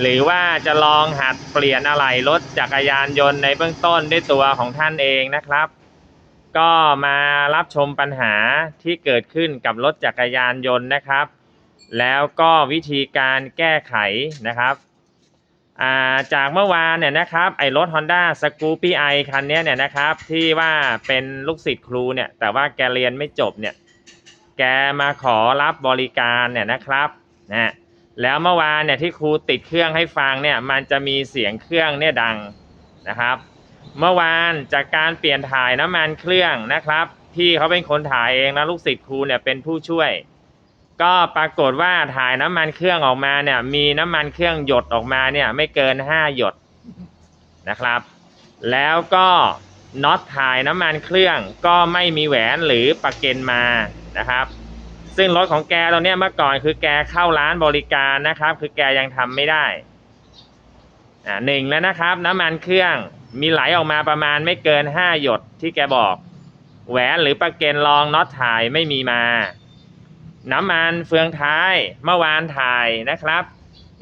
หรือว่าจะลองหัดเปลี่ยนอะไหล่รถจักรยานยนต์ในเบื้องต้นด้วยตัวของท่านเองนะครับ ก็มารับชมปัญหาที่เกิดขึ้นกับรถจักรยานยนต์นะครับ แล้วก็วิธีการแก้ไขนะครับาจากเมื่อวานเนี่ยนะครับไอ้รถ Honda s c o o p y i คันนี้เนี่ยนะครับที่ว่าเป็นลูกศิษย์ครูเนี่ยแต่ว่าแกเรียนไม่จบเนี่ยแกมาขอรับบริการเนี่ยนะครับนะ แล้วเมื่อวานเนี่ยที่ครูติดเครื่องให้ฟังเนี่ยมันจะมีเสียงเครื่องเนี่ยดังนะครับ เมื่อวานจากการเปลี่ยนถ่ายน้ำมันเครื่องนะครับ พี่เขาเป็นคนถ่ายเองนะลูกศิษย์ครูเนี่ยเป็นผู้ช่วย ก็ปรากฏว่าถ่ายน้ำมันเครื่องออกมาเนี่ยมีน้ำมันเครื่องหยดออกมาเนี่ยไม่เกิน 5 หยดนะครับ แล้วก็น็อตถ่ายน้ำมันเครื่องก็ไม่มีแหวนหรือประเก็นมานะครับ ซึ่งรถของแกตรงเนี้ยเมื่อก่อนคือแกเข้าร้านบริการนะครับ คือแกยังทำไม่ได้อ่าหนึ่งแล้วนะครับ น้ำมันเครื่องมีไหลออกมาประมาณไม่เกิน5หยดที่แกบอก แหวนหรือประเก็นรองน็อตถ่ายไม่มีมา น้ำมันเฟืองท้ายเมื่อวานถ่ายนะครับ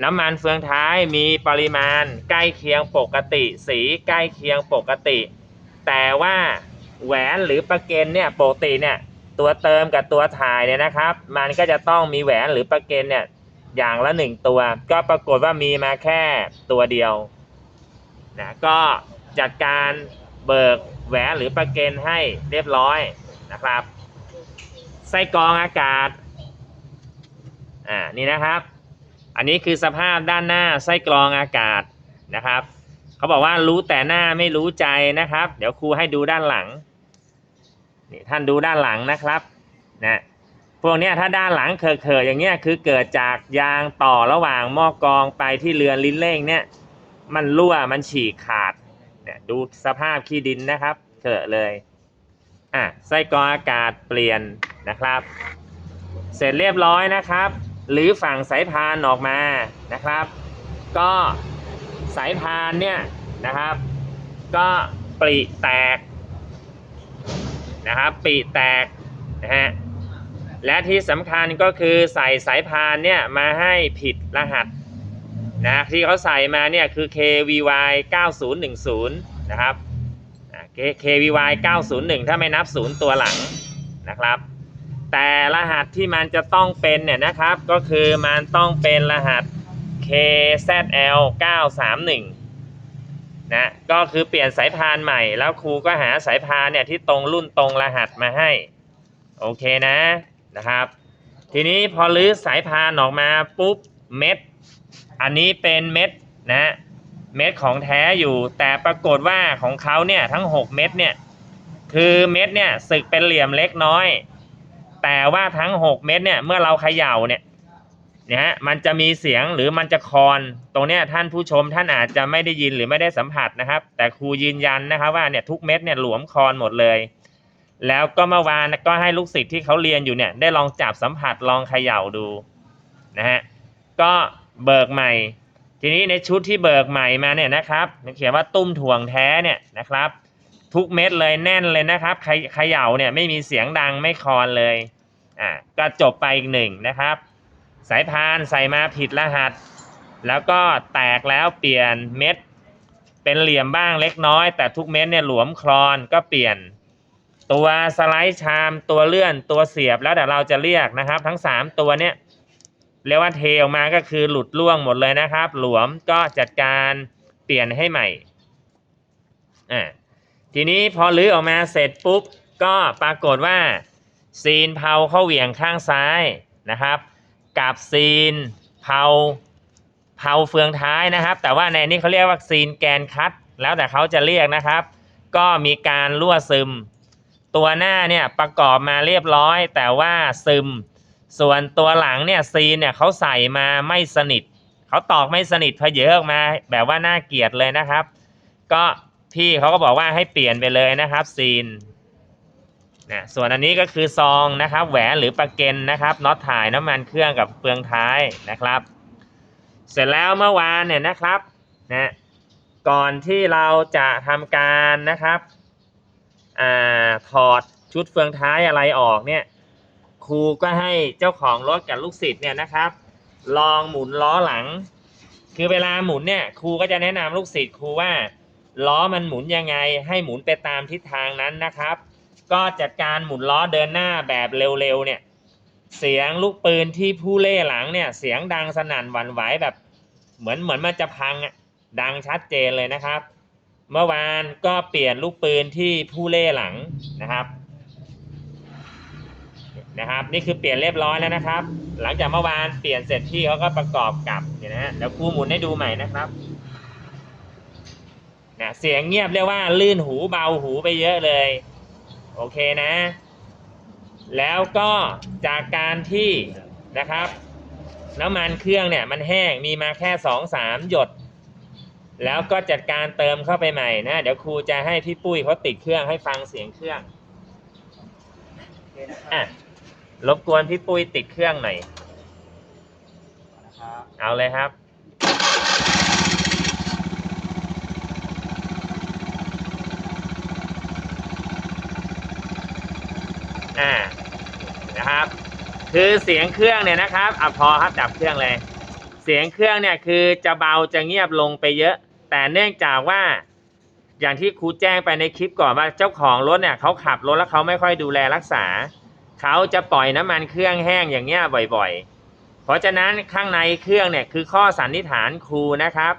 น้ำมันเฟืองท้ายมีปริมาณใกล้เคียงปกติ สีใกล้เคียงปกติ แต่ว่าแหวนหรือประเก็นเนี่ยปกติเนี่ย ตัวเติมกับตัวถ่ายเนี่ยนะครับ มันก็จะต้องมีแหวนหรือประเก็นเนี่ยอย่างละหนึ่งตัว ก็ปรากฏว่ามีมาแค่ตัวเดียวนะก็จัดการเบิกแหวนหรือประเก็นให้เรียบร้อยนะครับ ไส้กรองอากาศอ่านี่นะครับ อันนี้คือสภาพด้านหน้าไส้กรองอากาศนะครับเขาบอกว่ารู้แต่หน้าไม่รู้ใจนะครับ เดี๋ยวครูให้ดูด้านหลัง นี่ท่านดูด้านหลังนะครับนะพวกนี้ถ้าด้านหลังเขอะๆอย่างเงี้ยคือเกิดจากยางต่อระหว่างหม้อกรองไปที่เรือนลิ้นเร่งเนี่ยมันรั่วมันฉีกขาดเนี่ยดูสภาพขี้ดินนะครับเขอะเลยอะไส้กรองอากาศเปลี่ยนนะครับ เสร็จเรียบร้อยนะครับ หรือฝั่งสายพานออกมานะครับ ก็สายพานเนี่ยนะครับ ก็ปริแตก นะครับปริแตกนะฮะและที่สำคัญก็คือใส่สายพานเนี่ยมาให้ผิดรหัสนะที่เขาใส่มาเนี่ยคือ KVY 9010 นะครับอ่า KVY 901 ถ้าไม่นับศูนย์ตัวหลังนะครับ แต่รหัสที่มันจะต้องเป็นเนี่ยนะครับก็คือมันต้องเป็นรหัส KZL 931 นะก็คือเปลี่ยนสายพานใหม่ แล้วครูก็หาสายพานเนี่ยที่ตรงรุ่นตรงรหัสมาให้ โอเคนะนะครับ ทีนี้พอลื้อสายพานออกมาปุ๊บเม็ด อันนี้เป็นเม็ดนะเม็ดของแท้อยู่ แต่ปรากฏว่าของเขาเนี่ยทั้ง 6 เม็ดเนี่ยคือเม็ดเนี่ยสึกเป็นเหลี่ยมเล็กน้อย แต่ว่าทั้ง 6 เม็ดเนี่ยเมื่อเราเขย่าเนี่ย นะฮะมันจะมีเสียงหรือมันจะคอน ตรงเนี้ยท่านผู้ชมท่านอาจจะไม่ได้ยินหรือไม่ได้สัมผัสนะครับ แต่ครูยืนยันนะครับว่าเนี่ยทุกเม็ดเนี่ยหลวมคอนหมดเลย แล้วก็เมื่อวานก็ให้ลูกศิษย์ที่เขาเรียนอยู่เนี่ยได้ลองจับสัมผัสลองเขย่าดูนะฮะก็เบิกใหม่ ทีนี้ในชุดที่เบิกใหม่มาเนี่ยนะครับเขียนว่าตุ้มถ่วงแท้เนี่ยนะครับ ทุกเม็ดเลยแน่นเลยนะครับเขยเขย่าเนี่ยไม่มีเสียงดังไม่คอนเลยอ่าก็จบไปอีกหนึ่งนะครับ สายพานใส่มาผิดรหัส แล้วก็แตกแล้วเปลี่ยนเม็ด เป็นเหลี่ยมบ้างเล็กน้อย แต่ทุกเม็ดเนี่ยหลวมคลอนก็เปลี่ยน ตัวสไลด์ชามตัวเลื่อนตัวเสียบแล้วเดี๋ยวเราจะเรียกนะครับ ทั้ง 3 ตัวเนี่ยเรียกว่าเทออกมาก็คือหลุดร่วงหมดเลยนะครับ หลวมก็จัดการเปลี่ยนให้ใหม่อ่าทีนี้พอลื้อออกมาเสร็จปุ๊บก็ปรากฏว่าซีนเผาเข้าเหวี่ยงข้างซ้ายนะครับ กับซีนเผาเผาเฟืองท้ายนะครับ แต่ว่าในนี้เขาเรียกว่าซีนแกนคัด แล้วแต่เขาจะเรียกนะครับ ก็มีการรั่วซึม ตัวหน้าเนี่ยประกอบมาเรียบร้อย แต่ว่าซึม ส่วนตัวหลังเนี่ยซีนเนี่ยเขาใส่มาไม่สนิทเขาตอกไม่สนิทเพเยอะออกมา แบบว่าน่าเกลียดเลยนะครับ ก็พี่เขาก็บอกว่าให้เปลี่ยนไปเลยนะครับซีน นะส่วนอันนี้ก็คือซองนะครับ แหวนหรือประเก็นนะครับน็อตถ่ายน้ำมันเครื่องกับเปลืองท้ายนะครับ เสร็จแล้วเมื่อวานเนี่ยนะครับนะก่อนที่เราจะทำการนะครับอถอดชุดเฟืองท้ายอะไรออกเนี่ยครูก็ให้เจ้าของรถกับลูกศิษย์เนี่ยนะครับ ลองหมุนล้อหลัง คือเวลาหมุนเนี่ยครูก็จะแนะนำลูกศิษย์ครูว่าล้อมันหมุนยังไงให้หมุนไปตามทิศทางนั้นนะครับ ก็จัดการหมุนล้อเดินหน้าแบบเร็วๆเนี่ย เสียงลูกปืนที่ผู้เล่หลังเนี่ย เสียงดังสนั่นหวั่นไหวแบบ เหมือนเหมือนมันจะพังอะดังชัดเจนเลยนะครับ เมื่อวานก็เปลี่ยนลูกปืนที่ผู้เล่หลังนะครับนะครับ นี่คือเปลี่ยนเรียบร้อยแล้วนะครับ หลังจากเมื่อวานเปลี่ยนเสร็จพี่เขาก็ประกอบกับเนี่ยนะฮะเดี๋ยวครูหมุนให้ดูใหม่นะครับนะเสียงเงียบเรียกว่าลื่นหูเบาหูไปเยอะเลย โอเคนะ แล้วก็จากการที่นะครับน้ำมันเครื่องเนี่ยมันแห้งมีมาแค่สองสามหยด แล้วก็จัดการเติมเข้าไปใหม่นะ เดี๋ยวครูจะให้พี่ปุ้ยเขาติดเครื่องให้ฟังเสียงเครื่องโอเคนะครับอะรบกวนพี่ปุ้ยติดเครื่องหน่อยนะครับเอาเลยครับ อ่านะครับ คือเสียงเครื่องเนี่ยนะครับอะพอครับดับเครื่องเลย เสียงเครื่องเนี่ยคือจะเบาจะเงียบลงไปเยอะ แต่เนื่องจากว่าอย่างที่ครูแจ้งไปในคลิปก่อนว่าเจ้าของรถเนี่ยเขาขับรถแล้วเขาไม่ค่อยดูแลรักษา เขาจะปล่อยน้ำมันเครื่องแห้งอย่างเงี้ยบ่อยๆ เพราะฉะนั้นข้างในเครื่องเนี่ยคือข้อสันนิษฐานครูนะครับ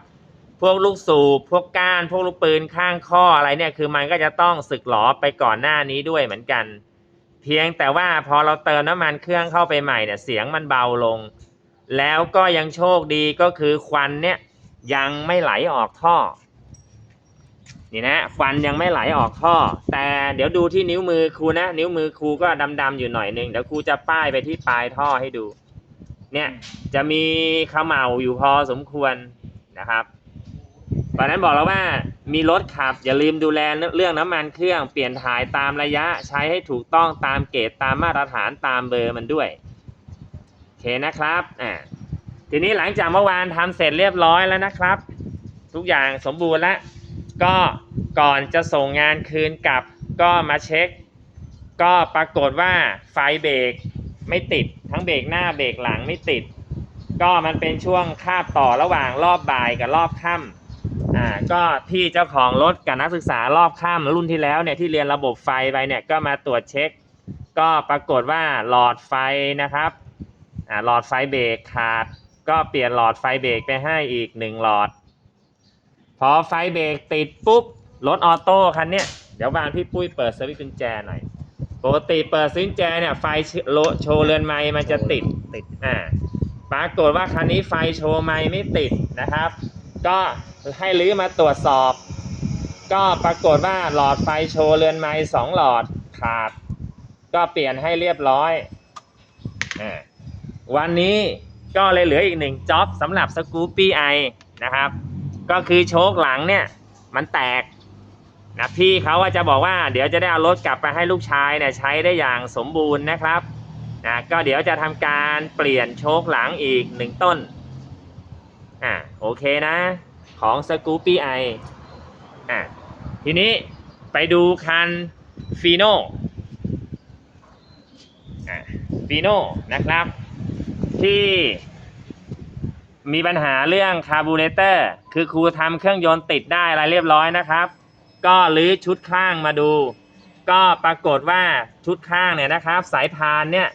พวกลูกสูบพวกก้าน พวกลูกปืนข้างข้ออะไรเนี่ยคือมันก็จะต้องสึกหลอไปก่อนหน้านี้ด้วยเหมือนกัน พียงแต่ว่าพอเราเติมน้ำมันเครื่องเข้าไปใหม่เนี่ยเสียงมันเบาลง แล้วก็ยังโชคดีก็คือควันเนี่ยยังไม่ไหลออกท่อ นี่นะควันยังไม่ไหลออกท่อ แต่เดี๋ยวดูที่นิ้วมือครูนะ นิ้วมือครูก็ดำๆอยู่หน่อยนึงเดี๋ยวครูจะป้ายไปที่ปลายท่อให้ดู เนี่ยจะมีเขม่าอยู่พอสมควรนะครับตอนนั้นบอกแล้วว่า มีรถขับ อย่าลืมดูแลเรื่องน้ำมันเครื่องเปลี่ยนถ่ายตามระยะใช้ให้ถูกต้องตามเกณฑ์ตามมาตรฐานตามเบอร์มันด้วยโอเคนะครับอ่าทีนี้หลังจากเมื่อวานทำเสร็จเรียบร้อยแล้วนะครับ ทุกอย่างสมบูรณ์แล้วก็ก่อนจะส่งงานคืนกลับก็มาเช็ค ก็ปรากฏว่าไฟเบรกไม่ติด ทั้งเบรกหน้าเบรกหลังไม่ติด ก็มันเป็นช่วงคาบต่อระหว่างรอบบ่ายกับรอบค่ำ อ่าก็พี่เจ้าของรถกับนักศึกษารอบค่ำรุ่นที่แล้วเนี่ยที่เรียนระบบไฟไปเนี่ยก็มาตรวจเช็ค ก็ปรากฏว่าหลอดไฟนะครับอ่าหลอดไฟเบรกขาด ก็เปลี่ยนหลอดไฟเบรกไปให้อีกหนึ่งหลอด พอไฟเบรกติดปุ๊บรถออโต้คันเนี้ยเดี๋ยววานพี่ปุ้ยเปิดสวิตช์กุญแจหน่อยปกติเปิดสวิตช์กุญแจเนี่ยไฟโลโชว์เรือนไม้มันจะติดติดอ่าปรากฏว่าคันนี้ไฟโชว์ไม้ไม่ติดนะครับ ก็ให้รื้อมาตรวจสอบ ก็ปรากฏว่าหลอดไฟโชว์เรือนไม้สองหลอดขาด ก็เปลี่ยนให้เรียบร้อยอวันนี้ก็เลยเหลืออีกหนึ่งจ็อบสำหรับสกูปปี้ไอนะครับ ก็คือโชคหลังเนี่ยมันแตกนะพี่เขาว่าจะบอกว่าเดี๋ยวจะได้เอารถกลับไปให้ลูกชายเนี่ยใช้ได้อย่างสมบูรณ์นะครับนะก็เดี๋ยวจะทำการเปลี่ยนโชคหลังอีกหนึ่งต้น อ่าโอเคนะ ของสกูปปี้ไออ่าทีนี้ไปดูคันฟีโน่อ่าฟีโน่นะครับ ที่มีปัญหาเรื่องคาร์บูเรเตอร์คือครูทำเครื่องยนต์ติดได้อะไรเรียบร้อยนะครับ ก็รื้อชุดข้างมาดู ก็ปรากฏว่าชุดข้างเนี่ยนะครับ สายพานเนี่ย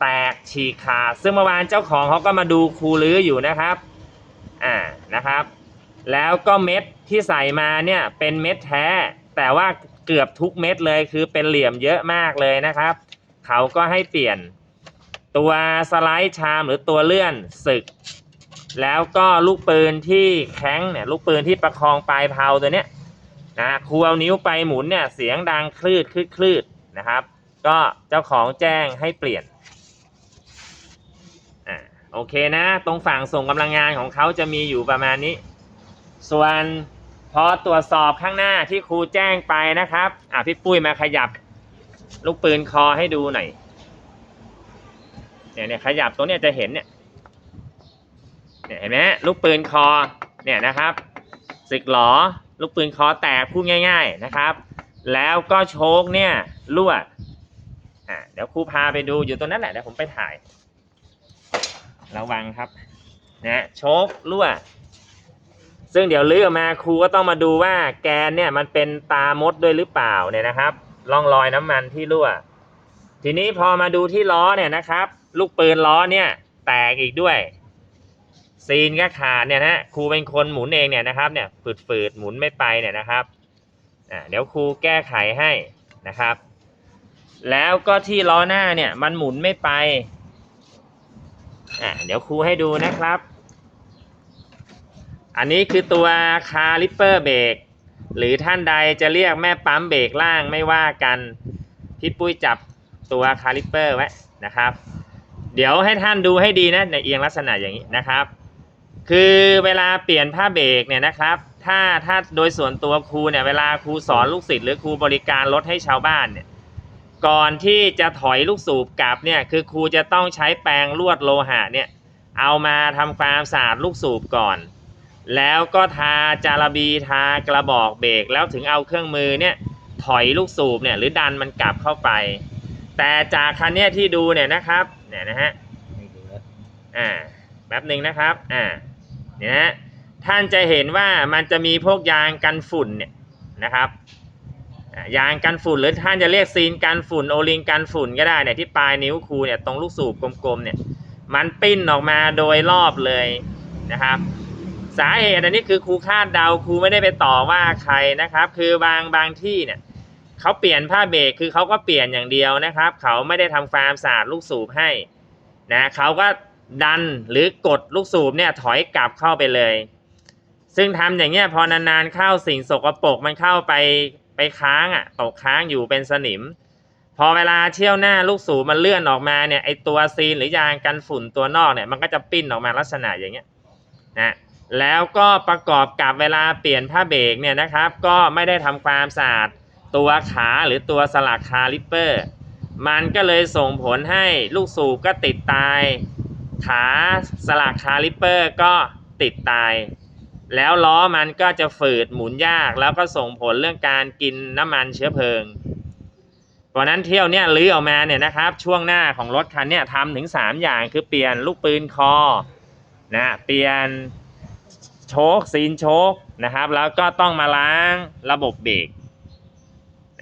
แตกฉีกขาดซึ่งเมื่อวานเจ้าของเขาก็มาดูครูรื้ออยู่นะครับ อ่านะครับ แล้วก็เม็ดที่ใส่มาเนี่ยเป็นเม็ดแท้ แต่ว่าเกือบทุกเม็ดเลยคือเป็นเหลี่ยมเยอะมากเลยนะครับ เขาก็ให้เปลี่ยนตัวสไลด์ชามหรือตัวเลื่อนสึก แล้วก็ลูกปืนที่แข็งเนี่ยลูกปืนที่ประคองปลายเพลาตัวเนี้ยนะครูเอานิ้วไปหมุนเนี่ยเสียงดังคลืดคลืดคลืดนะครับ ก็เจ้าของแจ้งให้เปลี่ยน โอเคนะ ตรงฝั่งส่งกำลังงานของเขาจะมีอยู่ประมาณนี้ ส่วนพอตรวจสอบข้างหน้าที่ครูแจ้งไปนะครับ อะพี่ปุ้ยมาขยับ ลูกปืนคอให้ดูหน่อยเนี่ยเนี่ยขยับตรงเนี้ยจะเห็นเนี่ยเนี่ยเห็นไหมลูกปืนคอเนี่ยนะครับสึกหลอลูกปืนคอแตกพูดง่าย ๆนะครับ แล้วก็โชคเนี่ยรั่วอะเดี๋ยวครูพาไปดูอยู่ตรงนั้นแหละเดี๋ยวผมไปถ่าย ระวังครับนะโชครั่ว ซึ่งเดี๋ยวลื้อกมาครูก็ต้องมาดูว่าแกนเนี่ยมันเป็นตามดด้วยหรือเปล่าเนี่ยนะครับร่องรอยน้ำมันที่รั่ว ทีนี้พอมาดูที่ล้อเนี่ยนะครับ ลูกปืนล้อเนี่ย แตกอีกด้วยซีนก็ขาดเนี่ยนะครูเป็นคนหมุนเองเนี่ยนะครับเนี่ยฝืดๆหมุนไม่ไปเนี่ยนะครับอ่าเดี๋ยวครูแก้ไขให้นะครับ แล้วก็ที่ล้อหน้าเนี่ยมันหมุนไม่ไป อ่าเดี๋ยวครูให้ดูนะครับ อันนี้คือตัวคาลิปเปอร์เบรกหรือท่านใดจะเรียกแม่ปั๊มเบรกล่างไม่ว่ากันพี่ปุ้ยจับตัวคาลิปเปอร์ไว้นะครับ เดี๋ยวให้ท่านดูให้ดีนะในเอียงลักษณะอย่างนี้นะครับ คือเวลาเปลี่ยนผ้าเบรกเนี่ยนะครับ ถ้าถ้าโดยส่วนตัวครูเนี่ยเวลาครูสอนลูกศิษย์หรือครูบริการรถให้ชาวบ้านเนี่ย ก่อนที่จะถอยลูกสูบกลับเนี่ยคือครูจะต้องใช้แปรงลวดโลหะเนี่ยเอามาทำความสะอาดลูกสูบก่อน แล้วก็ทาจารบีทากระบอกเบรกแล้วถึงเอาเครื่องมือเนี่ยถอยลูกสูบเนี่ยหรือดันมันกลับเข้าไป แต่จากคันเนี้ยที่ดูเนี่ยนะครับเนี่ยนะฮะอ่าแป๊บหนึ่งนะครับอ่าเนี่ยนะท่านจะเห็นว่ามันจะมีพวกยางกันฝุ่นเนี่ยนะครับ ยางกันฝุ่นหรือท่านจะเรียกซีนกันฝุ่นโอลิงกันฝุ่นก็ได้เนี่ยที่ปลายนิ้วครูเนี่ยตรงลูกสูบกลมๆเนี่ยมันปิ้นออกมาโดยรอบเลยนะครับ สาเหตุอันนี้คือครูคาดเดาครูไม่ได้ไปต่อว่าใครนะครับ คือบางบางที่เนี่ยเขาเปลี่ยนผ้าเบรกคือเขาก็เปลี่ยนอย่างเดียวนะครับ เขาไม่ได้ทำความสะอาดลูกสูบให้นะเขาก็ดันหรือกดลูกสูบเนี่ยถอยกลับเข้าไปเลย ซึ่งทำอย่างเงี้ยพอนานๆเข้าสิ่งสกปรกมันเข้าไป ไปค้างอะตกค้างอยู่เป็นสนิม พอเวลาเที่ยวหน้าลูกสูบมันเลื่อนออกมาเนี่ยไอตัวซีนหรือยางกันฝุ่นตัวนอกเนี่ยมันก็จะปิ้นออกมาลักษณะอย่างเงี้ยนะแล้วก็ประกอบกับเวลาเปลี่ยนผ้าเบรกเนี่ยนะครับ ก็ไม่ได้ทำความสะอาดตัวขาหรือตัวสลักคาลิปเปอร์ มันก็เลยส่งผลให้ลูกสูบก็ติดตาย ขาสลักคาลิปเปอร์ก็ติดตาย แล้วล้อมันก็จะฝืดหมุนยาก แล้วก็ส่งผลเรื่องการกินน้ำมันเชื้อเพลิงเพราะนั้นเที่ยวเนี่ยลื้อออกมาเนี่ยนะครับ ช่วงหน้าของรถคันเนี่ยทำถึง 3 อย่างคือเปลี่ยนลูกปืนคอนะเปลี่ยนโชคซีนโชคนะครับ แล้วก็ต้องมาล้างระบบเบรก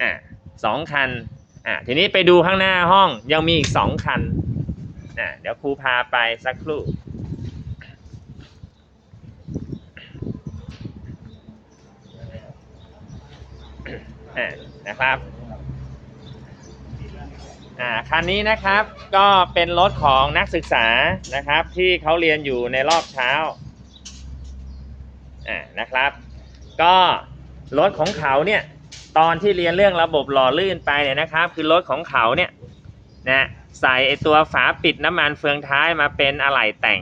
อะสองคันอะทีนี้ไปดูข้างหน้าห้องยังมีอีกสองคันอะเดี๋ยวครูพาไปสักครู่ อะนะครับอ่าคันนี้นะครับก็เป็นรถของนักศึกษานะครับ ที่เขาเรียนอยู่ในรอบเช้าอ่านะครับ ก็รถของเขาเนี่ยตอนที่เรียนเรื่องระบบหล่อลื่นไปเนี่ยนะครับ คือรถของเขาเนี่ยนะใส่ไอตัวฝาปิดน้ำมันเฟืองท้ายมาเป็นอะไหล่แต่ง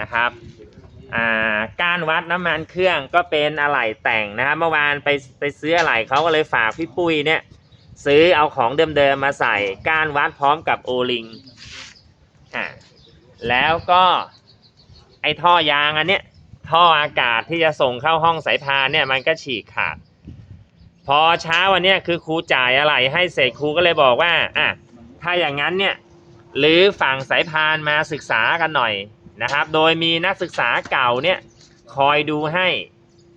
นะครับ ก้านวัดน้ำมันเครื่องก็เป็นอะไหล่แต่งนะครับเมื่อวานไปไปซื้ออะไหล่เขาก็เลยฝากพี่ปุ้ยเนี่ยซื้อเอาของเดิมๆมาใส่ก้านวัดพร้อมกับโอลิงอ่าแล้วก็ไอท่อยางอันเนี้ยท่ออากาศที่จะส่งเข้าห้องสายพานเนี่ยมันก็ฉีกขาด พอเช้าวันเนี้ยคือครูจ่ายอะไรให้เสร็จครูก็เลยบอกว่าอะถ้าอย่างนั้นเนี่ยหรือฝั่งสายพานมาศึกษากันหน่อย นะครับ โดยมีนักศึกษาเก่าเนี่ยคอยดูให้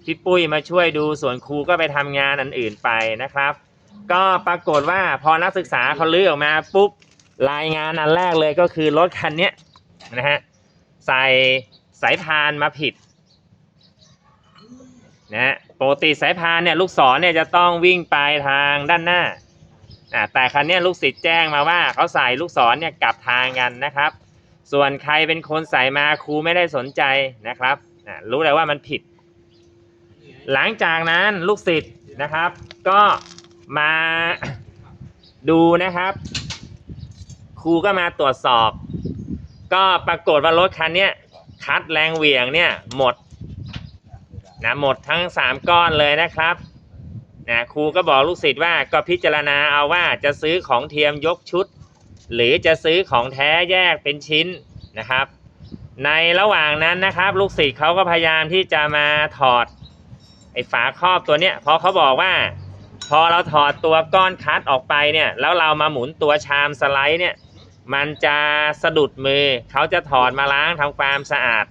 พี่ปุ้ยมาช่วยดูส่วนครูก็ไปทำงานอันอื่นไปนะครับ ก็ปรากฏว่าพอนักศึกษาเขาลื้อออกมาปุ๊บรายงานอันแรกเลยก็คือรถคันนี้นะฮะใส่สายพานมาผิดนะฮะปกติสายพานเนี่ยลูกศรเนี่ยจะต้องวิ่งไปทางด้านหน้าแต่คันนี้ลูกศิษย์แจ้งมาว่าเขาใส่ลูกศรเนี่ยกลับทางกันนะครับ ส่วนใครเป็นคนใส่มาครูไม่ได้สนใจนะครับรู้เลยว่ามันผิด หลังจากนั้นลูกศิษย์นะครับ ก็มาดูนะครับ ครูก็มาตรวจสอบ ก็ปรากฏว่ารถคันนี้คัดแรงเหวี่ยงเนี่ยหมดนะหมดทั้งสามก้อนเลยนะครับนะครูก็บอกลูกศิษย์ว่าก็พิจารณาเอาว่าจะซื้อของเทียมยกชุด หรือจะซื้อของแท้แยกเป็นชิ้นนะครับ ในระหว่างนั้นนะครับ ลูกศิษย์เขาก็พยายามที่จะมาถอดไอ้ฝาครอบตัวเนี้ยเพราะเขาบอกว่า พอเราถอดตัวก้อนคัดออกไปเนี่ยแล้วเรามาหมุนตัวชามสไลด์เนี่ยมันจะสะดุดมือเขาจะถอดมาล้างทำความสะอาด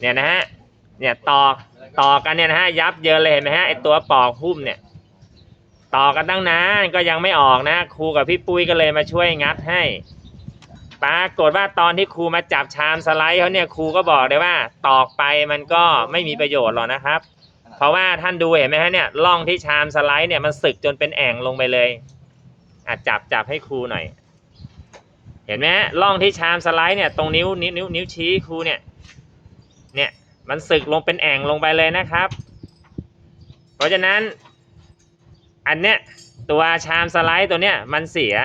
เนี่ยนะฮะเนี่ยต่อต่อกันเนี่ยนะฮะยับเยินเลยเห็นไหมฮะไอตัวปอกหุ้มเนี่ย ต่อกันตั้งนานก็ยังไม่ออกนะครูกับพี่ปุ้ยก็เลยมาช่วยงัดให้ปรากฏว่าตอนที่ครูมาจับชามสไลด์เขาเนี่ยครูก็บอกเลยว่า ตอกไปมันก็ไม่มีประโยชน์หรอกนะครับ เพราะว่าท่านดูเห็นไหมฮะเนี่ยร่องที่ชามสไลด์เนี่ยมันสึกจนเป็นแอ่งลงไปเลยอะจับจับให้ครูหน่อย เห็นไหมร่องที่ชามสไลด์เนี่ยตรงนิ้วนิ้วนิ้วนิ้วชี้ครูเนี่ย เนี่ยมันสึกลงเป็นแอ่งลงไปเลยนะครับ เพราะฉะนั้น อันเนี้ยตัวชามสไลด์ตัวเนี้ยมันเสีย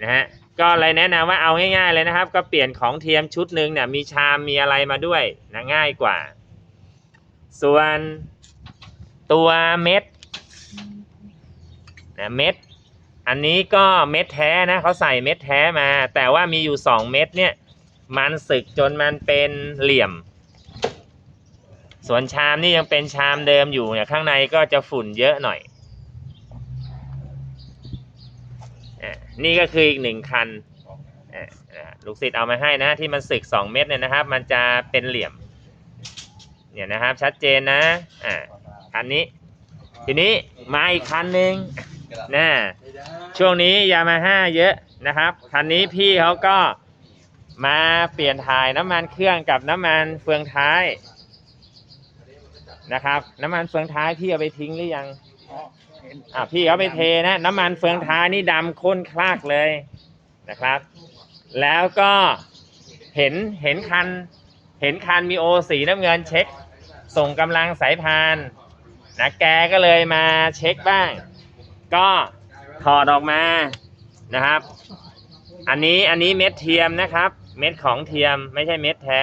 นะฮะก็เลยแนะนำว่าเอาง่ายๆเลยนะครับ ก็เปลี่ยนของเทียมชุดหนึ่งเนี่ยมีชามมีอะไรมาด้วยนะง่ายกว่า ส่วนตัวเม็ดนะเม็ดอันนี้ก็เม็ดแท้นะเขาใส่เม็ดแท้มา แต่ว่ามีอยู่สองเม็ดเนี่ยมันสึกจนมันเป็นเหลี่ยม ส่วนชามนี่ยังเป็นชามเดิมอยู่เนี่ยข้างในก็จะฝุ่นเยอะหน่อยอะ นี่ก็คืออีกหนึ่งคันลูกศิษย์เอามาให้นะที่มันสึกสองเม็ดเนี่ยนะครับ มันจะเป็นเหลี่ยม เนี่ยนะครับ ชัดเจนนะอ่าคันนี้ ทีนี้มาอีกคันหนึ่งนะช่วงนี้ยามาฮ่าเยอะนะครับ คันนี้พี่เขาก็มาเปลี่ยนถ่ายน้ำมันเครื่องกับน้ำมันเฟืองท้ายนะครับ น้ำมันเฟืองท้ายพี่เอาไปทิ้งหรือยัง อ่าพี่เอาไปเทนะ น้ำมันเฟืองท้ายนี่ดำข้นคลากเลยนะครับ แล้วก็เห็นเห็นคัน เห็นคันมีโอสีน้ำเงินเช็ค ส่งกำลังสายพานนะแกก็เลยมาเช็คบ้าง ก็ถอดออกมานะครับ อันนี้อันนี้เม็ดเทียมนะครับ เม็ดของเทียมไม่ใช่เม็ดแท้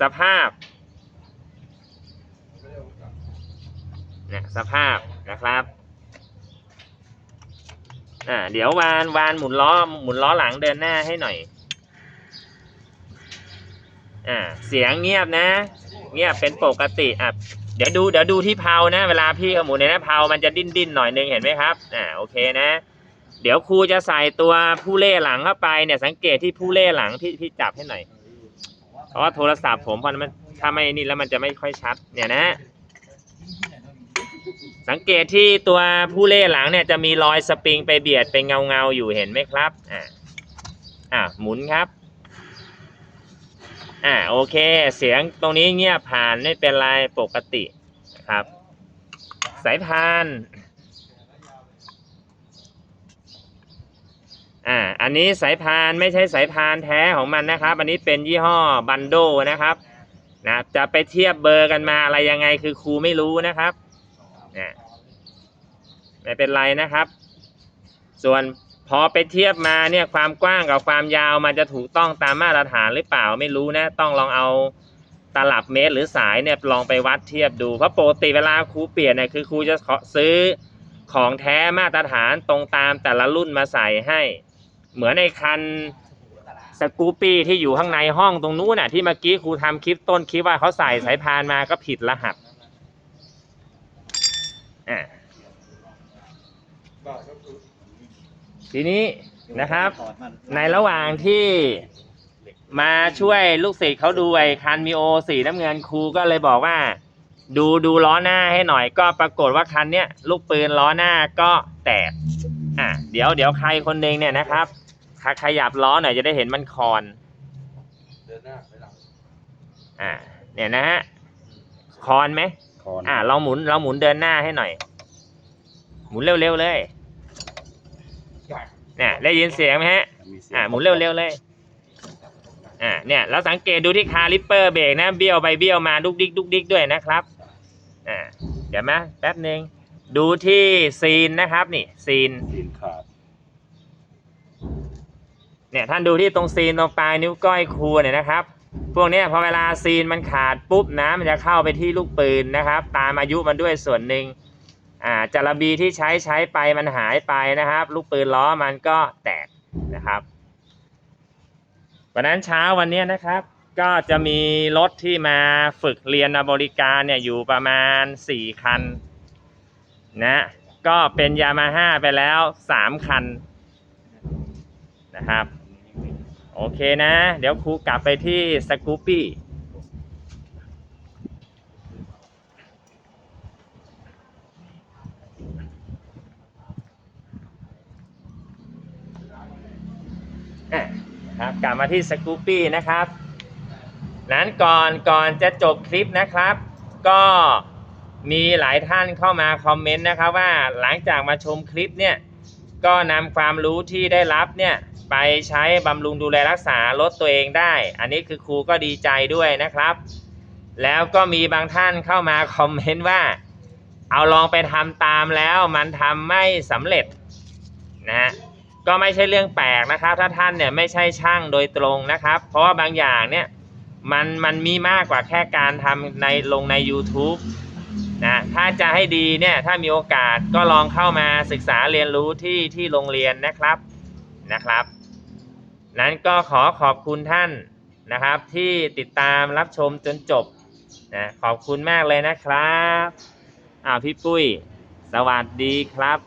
สภาพเนี่ยสภาพ นะครับอ่าเดี๋ยววานวานหมุนล้อหมุนล้อหลังเดินหน้าให้หน่อยอ่าเสียงเงียบนะ เงียบเป็นปกติอะเดี๋ยวดูเดี๋ยวดูที่เพานะ เวลาพี่เขาหมุนเนี่ยนะเพามันจะดิ้นดิ้นหน่อยนึงเห็นไหมครับอ่าโอเคนะ เดี๋ยวครูจะใส่ตัวผู้เล่หลังเข้าไปเนี่ยสังเกตที่ผู้เล่หลังพี่พี่จับให้หน่อยเพราะว่าโทรศัพท์ผมพอมันถ้าไม่นี่แล้วมันจะไม่ค่อยชัดเนี่ยนะ สังเกตที่ตัวผู้เล่หลังเนี่ยจะมีรอยสปริงไปเบียดเป็นเงาเงาๆอยู่เห็นไหมครับอ่าอ่าหมุนครับอ่าโอเค เสียงตรงนี้เงียบผ่านไม่เป็นไรปกติครับ สายพานอ่าอันนี้สายพานไม่ใช่สายพานแท้ของมันนะครับ อันนี้เป็นยี่ห้อบันโดนะครับนะจะไปเทียบเบอร์กันมาอะไรยังไงคือครูไม่รู้นะครับ นะไม่เป็นไรนะครับ ส่วนพอไปเทียบมาเนี่ยความกว้างกับความยาวมันจะถูกต้องตามมาตรฐานหรือเปล่าไม่รู้นะ ต้องลองเอาตลับเมตรหรือสายเนี่ยลองไปวัดเทียบดูเพราะปกติเวลาครูเปลี่ยนเนี่ยคือครูจะขอซื้อของแท้มาตรฐานตรงตามแต่ละรุ่นมาใส่ให้ เหมือนในคันสกูปี้ที่อยู่ข้างในห้องตรงนู้นน่ะที่เมื่อกี้ครูทำคลิปต้นคลิปว่าเขาใส่สายพานมาก็ผิดรหัส อะทีนี้นะครับ ในระหว่างที่มาช่วยลูกศิษย์เขาดูไอ้คันมีโอสีน้ำเงินครูก็เลยบอกว่า ดูดูล้อหน้าให้หน่อยก็ปรากฏว่าคันเนี้ยลูกปืนล้อหน้าก็แตกอะเดี๋ยวเดี๋ยวใครคนหนึ่งเนี่ยนะครับขขยับล้อหน่อยจะได้เห็นมันคอนเดินหน้าไปหลังอ่าเนี่ยนะฮะคอนไหม คอนอ่าเราหมุนเราหมุนเดินหน้าให้หน่อย หมุนเร็วๆเลยเนี่ยได้ยินเสียงไหมฮะมีเสียงอ่าหมุนเร็วๆเลยอ่าเนี่ยแล้วสังเกตดูที่คาลิปเปอร์เบรกนะเบี้ยวไปเบี้ยวมาดุกดิกดุกดิกด้วยนะครับอ่าเดี๋ยวนะแป๊บหนึ่งดูที่ซีนนะครับนี่ซีนซีนขาดเนี่ยท่านดูที่ตรงซีนตรงปลายนิ้วก้อยครูเนี่ยนะครับ พวกนี้พอเวลาซีนมันขาดปุ๊บน้ำมันจะเข้าไปที่ลูกปืนนะครับ ตามอายุมันด้วยส่วนหนึ่งอ่าจารบีที่ใช้ใช้ไปมันหายไปนะครับ ลูกปืนล้อมันก็แตกนะครับวันนั้นเช้าวันนี้นะครับ ก็จะมีรถที่มาฝึกเรียนบริการเนี่ยอยู่ประมาณ 4 คันนะก็เป็นยามาฮ่าไปแล้ว 3 คันนะครับ โอเคนะ เดี๋ยวครูกลับไปที่สกูปปี้อะครับกลับมาที่สกูปปี้นะครับ นั้นก่อนก่อนจะจบคลิปนะครับ ก็มีหลายท่านเข้ามาคอมเมนต์นะครับว่าหลังจากมาชมคลิปเนี่ย ก็นำความรู้ที่ได้รับเนี่ยไปใช้บำรุงดูแลรักษารถตัวเองได้ อันนี้คือครูก็ดีใจด้วยนะครับ แล้วก็มีบางท่านเข้ามาคอมเมนต์ว่า เอาลองไปทำตามแล้วมันทำไม่สำเร็จนะฮะก็ไม่ใช่เรื่องแปลกนะครับ ถ้าท่านเนี่ยไม่ใช่ช่างโดยตรงนะครับ เพราะว่าบางอย่างเนี่ยมันมันมีมากกว่าแค่การทำในลงใน YouTube นะถ้าจะให้ดีเนี่ยถ้ามีโอกาสก็ลองเข้ามาศึกษาเรียนรู้ที่ที่โรงเรียนนะครับนะครับ นั้นก็ขอขอบคุณท่านนะครับ ที่ติดตามรับชมจนจบนะขอบคุณมากเลยนะครับอ่าพี่ปุ้ย สวัสดีครับ